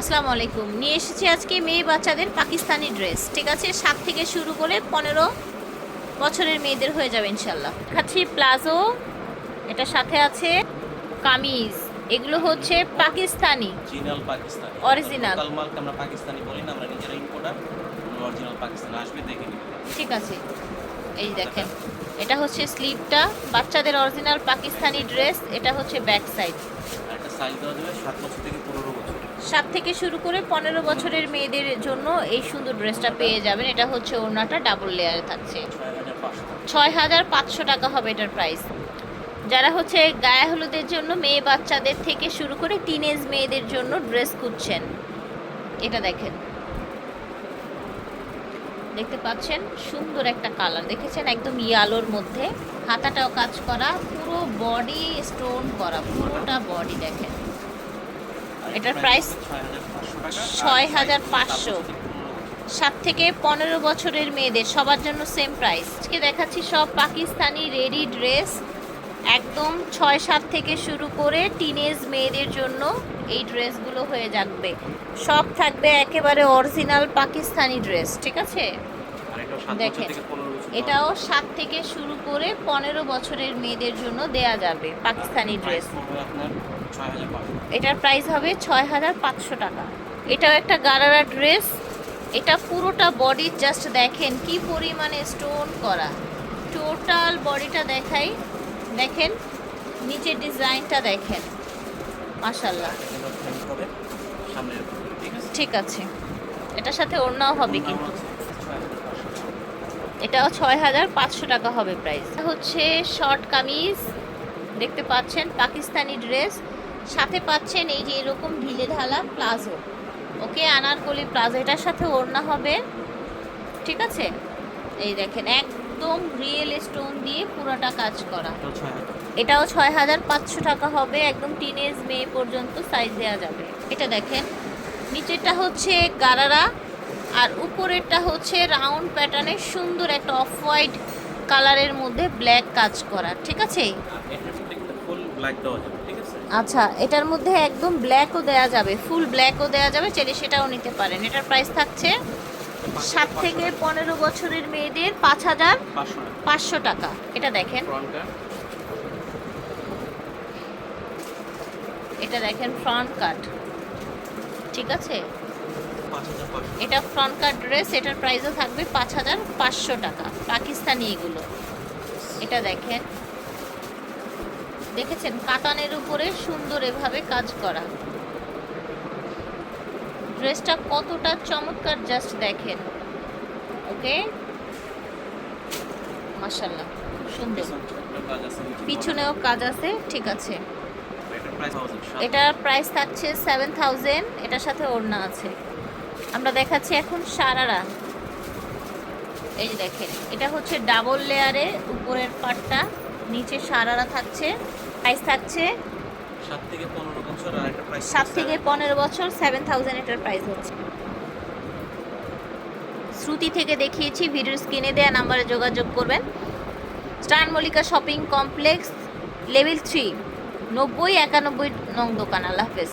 আসসালামু আলাইকুম। নিয়ে এসেছি আজকে মেয়ে বাচ্চাদের পাকিস্তানি ড্রেস। ঠিক আছে? সাত থেকে শুরু করে পনেরো বছরের মেয়েদের হয়ে যাবে ইনশাল্লাহ খাচ্ছি প্লাজো। এটা সাথে আছে কামিজ। এগুলো হচ্ছে পাকিস্তানি। অরিজিনাল পাকিস্তানি। মালকে আমরা পাকিস্তানি বলি না আমরা নিজেরা ইম্পোর্টার অরিজিনাল পাকিস্তানি। আসবে দেখে ঠিক আছে। এই দেখেন। এটা হচ্ছে স্লিভটা বাচ্চাদের অরিজিনাল পাকিস্তানি ড্রেস। এটা হচ্ছে ব্যাক সাইড সাত থেকে সাত থেকে শুরু করে পনেরো বছরের মেয়েদের জন্য এই সুন্দর ড্রেসটা পেয়ে যাবেন। এটা হচ্ছে ওড়নাটা, ডাবল লেয়ারে থাকছে। ছয় হাজার পাঁচশো টাকা হবে এটার প্রাইস। যারা হচ্ছে গায়ে হলুদের জন্য মেয়ে বাচ্চাদের থেকে শুরু করে টিনেজ মেয়েদের জন্য ড্রেস খুঁজছেন, এটা দেখেন। দেখতে পাচ্ছেন সুন্দর একটা কালার দেখেছেন? একদম ইয়ালোর মধ্যে। হাতাটাও কাজ করা পুরো বডি স্টোন করা পুরোটা বডি দেখেন। এটার price ছয় হাজার পাঁচশো। টাকা আর 6,500 size সাত থেকে পনেরো সাত থেকে পনেরো বছরের মেয়েদের সবার জন্য সেম প্রাইস আজকে দেখাচ্ছি সব পাকিস্তানি রেডি ড্রেস একদম ছয় সাত থেকে শুরু করে টিনেজ মেয়েদের জন্য এই ড্রেসগুলো হয়ে যাবে। সব থাকবে একেবারে অরিজিনাল পাকিস্তানি ড্রেস ঠিক আছে? দেখেন, এটাও সাত থেকে শুরু করে পনেরো বছরের মেয়েদের জন্য দেয়া যাবে পাকিস্তানি ড্রেস। এটার প্রাইস হবে ছয় হাজার পাঁচশো টাকা। এটাও একটা গারারা ড্রেস। এটা পুরোটা বডি জাস্ট দেখেন কি পরিমাণে স্টোন করা। টোটাল বডিটা দেখাই। দেখেন, নিচের ডিজাইনটা দেখেন। মাশাল্লাহ ঠিক আছে। এটার সাথে ওড়নাও হবে কিন্তু। এটাও ছয় হাজার পাঁচশো টাকা হবে প্রাইস হচ্ছে শর্ট কামিজ। দেখতে পাচ্ছেন, পাকিস্তানি ড্রেস সাথে পাচ্ছেন এই যে এরকম ঢিলে ঢালা প্লাজো। ওকে, আনারকলি প্লাজো। এটার সাথে ওড়না হবে। ঠিক আছে? এই দেখেন একদম রিয়েল স্টোন দিয়ে পুরোটা কাজ করা। এটাও ছয় হাজার। পাঁচশো টাকা হবে একদম টিনেজ মেয়ে পর্যন্ত সাইজ দেওয়া যাবে। এটা দেখেন নিচেরটা হচ্ছে গারারা আর উপরেরটা হচ্ছে রাউন্ড প্যাটার্নের সুন্দর একটা অফ হোয়াইট কালারের মধ্যে ব্ল্যাক কাজ করা ঠিক আছে? আচ্ছা এটার মধ্যে একদম ব্ল্যাকও দেওয়া যাবে ফুল ব্ল্যাকও দেওয়া যাবে চাইলে সেটাও নিতে পারেন। এটার প্রাইস থাকছে সাত থেকে পনেরো বছরের মেয়েদের পাঁচ হাজার পাঁচশো টাকা। এটা দেখেন। এটা দেখেন ফ্রন্ট কাট। ঠিক আছে? এটা ফ্রন্ট কাট ড্রেস এটার প্রাইসও থাকবে পাঁচ হাজার পাঁচশো টাকা। পাকিস্তানি এগুলো। এটা দেখেন। দেখেছেন? কাতানের উপরে সুন্দর এভাবে কাজ করা। ড্রেসটা কতটা চমৎকার জাস্ট দেখেন। ওকে মাশাল্লাহ সুন্দর। পিছনেও কাজ আছে, ঠিক আছে। এটার প্রাইস থাকছে সেভেন থাউজেন্ড এটার সাথে ওড়না আছে। আমরা দেখাচ্ছি এখন সারারা। এই দেখেন, এটা হচ্ছে ডাবল লেয়ারে উপরের পাটটা, নিচে সারারা থাকছে প্রাইস থাকছে সাত থেকে পনেরো বছর আর একটা প্রাইস 7 থেকে পনেরো বছর সেভেন থাউজেন্ড এটার প্রাইস হচ্ছে। শ্রুতি থেকে দেখিয়েছি ভিডিও স্ক্রিনে দেয়া নাম্বারে যোগাযোগ করবেন। Star Mallika shopping complex level three নব্বই একানব্বই নং দোকান আল্লাহ হাফেজ।